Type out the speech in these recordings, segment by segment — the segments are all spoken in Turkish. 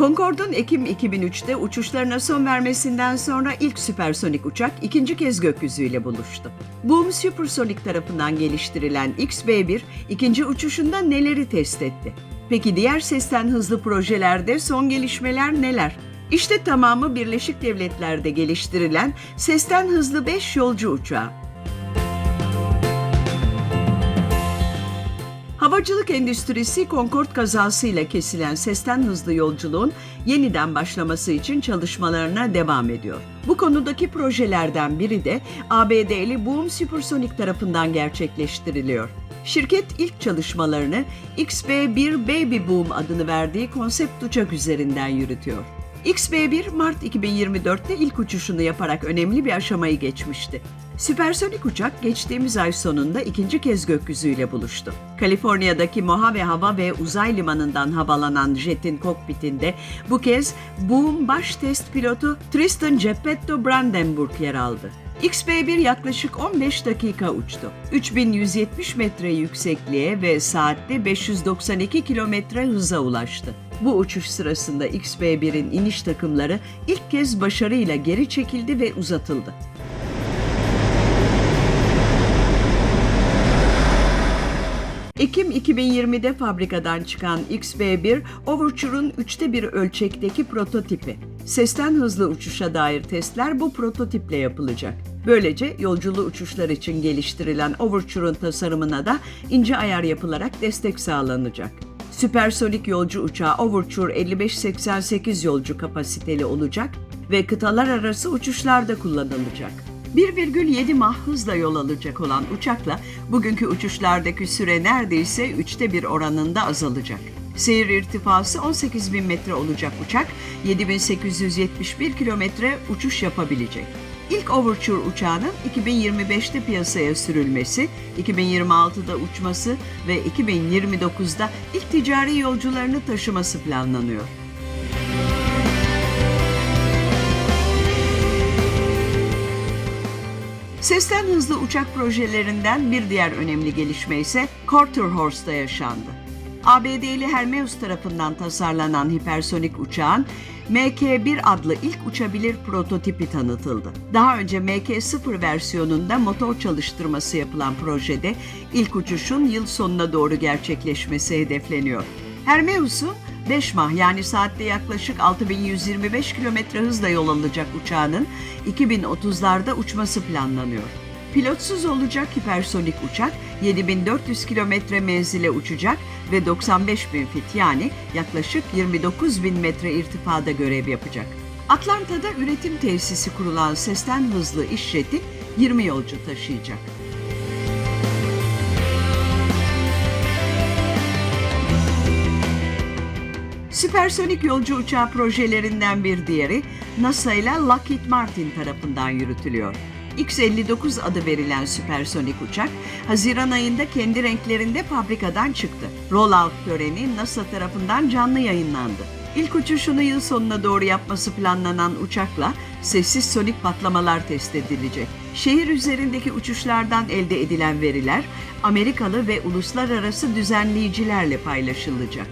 Concorde'un Ekim 2003'te uçuşlarına son vermesinden sonra ilk süpersonik uçak ikinci kez gökyüzüyle buluştu. Boom Supersonic tarafından geliştirilen XB-1 ikinci uçuşunda neleri test etti? Peki diğer sesten hızlı projelerde son gelişmeler neler? İşte tamamı Birleşik Devletler'de geliştirilen sesten hızlı 5 yolcu uçağı. Havacılık endüstrisi Concorde kazasıyla kesilen sesten hızlı yolculuğun yeniden başlaması için çalışmalarına devam ediyor. Bu konudaki projelerden biri de ABD'li Boom Supersonic tarafından gerçekleştiriliyor. Şirket ilk çalışmalarını XB-1 Baby Boom adını verdiği konsept uçak üzerinden yürütüyor. XB-1 Mart 2024'te ilk uçuşunu yaparak önemli bir aşamayı geçmişti. Süpersonik uçak geçtiğimiz ay sonunda ikinci kez gökyüzüyle buluştu. Kaliforniya'daki Mojave Hava ve Uzay Limanı'ndan havalanan jetin kokpitinde bu kez Boom baş test pilotu Tristan Geppetto Brandenburg yer aldı. XB-1 yaklaşık 15 dakika uçtu. 3170 metre yüksekliğe ve saatte 592 kilometre hıza ulaştı. Bu uçuş sırasında XB-1'in iniş takımları ilk kez başarıyla geri çekildi ve uzatıldı. Ekim 2020'de fabrikadan çıkan XB-1, Overture'un üçte bir ölçekteki prototipi. Sesten hızlı uçuşa dair testler bu prototiple yapılacak. Böylece yolculuğu uçuşlar için geliştirilen Overture'un tasarımına da ince ayar yapılarak destek sağlanacak. Süpersonik yolcu uçağı Overture 5588 yolcu kapasiteli olacak ve kıtalar arası uçuşlarda kullanılacak. 1,7 mah hızla yol alacak olan uçakla bugünkü uçuşlardaki süre neredeyse üçte bir oranında azalacak. Seyir irtifası 18 bin metre olacak uçak, 7871 kilometre uçuş yapabilecek. İlk Overture uçağının 2025'te piyasaya sürülmesi, 2026'da uçması ve 2029'da ilk ticari yolcularını taşıması planlanıyor. Sesten hızlı uçak projelerinden bir diğer önemli gelişme ise Quarterhorse'da yaşandı. ABD'li Hermeus tarafından tasarlanan hipersonik uçağın MK-1 adlı ilk uçabilir prototipi tanıtıldı. Daha önce MK-0 versiyonunda motor çalıştırması yapılan projede ilk uçuşun yıl sonuna doğru gerçekleşmesi hedefleniyor. Hermeus'un 5 mah yani saatte yaklaşık 6125 km hızla yol alacak uçağının 2030'larda uçması planlanıyor. Pilotsuz olacak hipersonik uçak 7400 kilometre menzile uçacak ve 95 bin fit yani yaklaşık 29 bin metre irtifada görev yapacak. Atlanta'da üretim tesisi kurulan sesten hızlı iş jeti 20 yolcu taşıyacak. Süpersonik yolcu uçağı projelerinden bir diğeri NASA ile Lockheed Martin tarafından yürütülüyor. X-59 adı verilen süpersonik uçak, Haziran ayında kendi renklerinde fabrikadan çıktı. Rollout töreni NASA tarafından canlı yayınlandı. İlk uçuşunu yıl sonuna doğru yapması planlanan uçakla sessiz sonik patlamalar test edilecek. Şehir üzerindeki uçuşlardan elde edilen veriler Amerikalı ve uluslararası düzenleyicilerle paylaşılacak.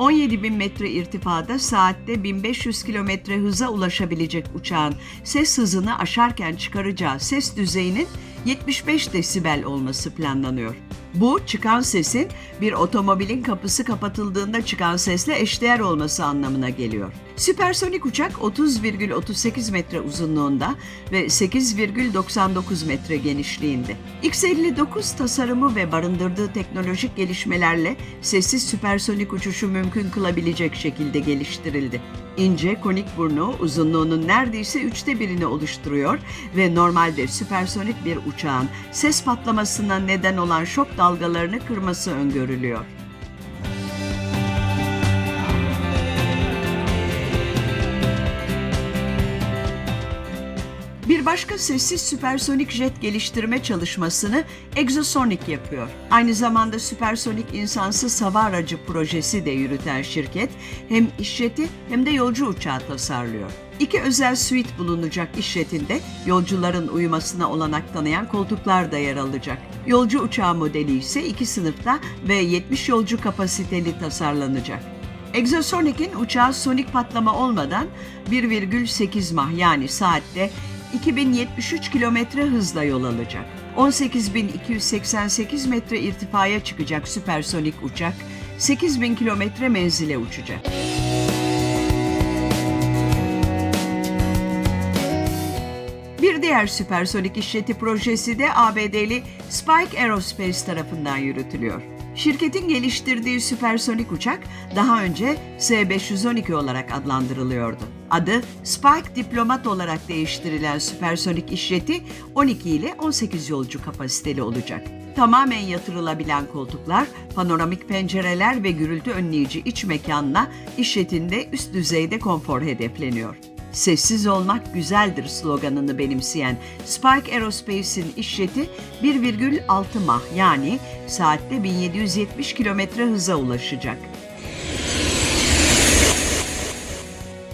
17 bin metre irtifada saatte 1500 kilometre hıza ulaşabilecek uçağın ses hızını aşarken çıkaracağı ses düzeyinin 75 desibel olması planlanıyor. Bu çıkan sesin bir otomobilin kapısı kapatıldığında çıkan sesle eşdeğer olması anlamına geliyor. Süpersonik uçak 30,38 metre uzunluğunda ve 8,99 metre genişliğinde. X-59 tasarımı ve barındırdığı teknolojik gelişmelerle sessiz süpersonik uçuşu mümkün kılabilecek şekilde geliştirildi. İnce, konik burnu uzunluğunun neredeyse üçte birini oluşturuyor ve normalde süpersonik bir uçağın ses patlamasına neden olan şok dalgalarını kırması öngörülüyor. Bir başka sessiz süpersonik jet geliştirme çalışmasını Exosonic yapıyor. Aynı zamanda süpersonik insansız hava aracı projesi de yürüten şirket hem iş jeti hem de yolcu uçağı tasarlıyor. İki özel suite bulunacak iş jetinde yolcuların uyumasına olanak tanıyan koltuklar da yer alacak. Yolcu uçağı modeli ise iki sınıfta ve 70 yolcu kapasiteli tasarlanacak. Exosonic'in uçağı sonik patlama olmadan 1,8 mah yani saatte 2073 kilometre hızla yol alacak. 18.288 metre irtifaya çıkacak süpersonik uçak 8000 kilometre menzile uçacak. Bir diğer süpersonik işleti projesi de ABD'li Spike Aerospace tarafından yürütülüyor. Şirketin geliştirdiği süpersonik uçak daha önce S-512 olarak adlandırılıyordu. Adı Spike Diplomat olarak değiştirilen süpersonik işleti 12 ile 18 yolcu kapasiteli olacak. Tamamen yatırılabilen koltuklar, panoramik pencereler ve gürültü önleyici iç mekanla işletinde üst düzeyde konfor hedefleniyor. Sessiz olmak güzeldir sloganını benimseyen Spark Aerospace'in işleti 1,6 mah yani saatte 1770 kilometre hıza ulaşacak.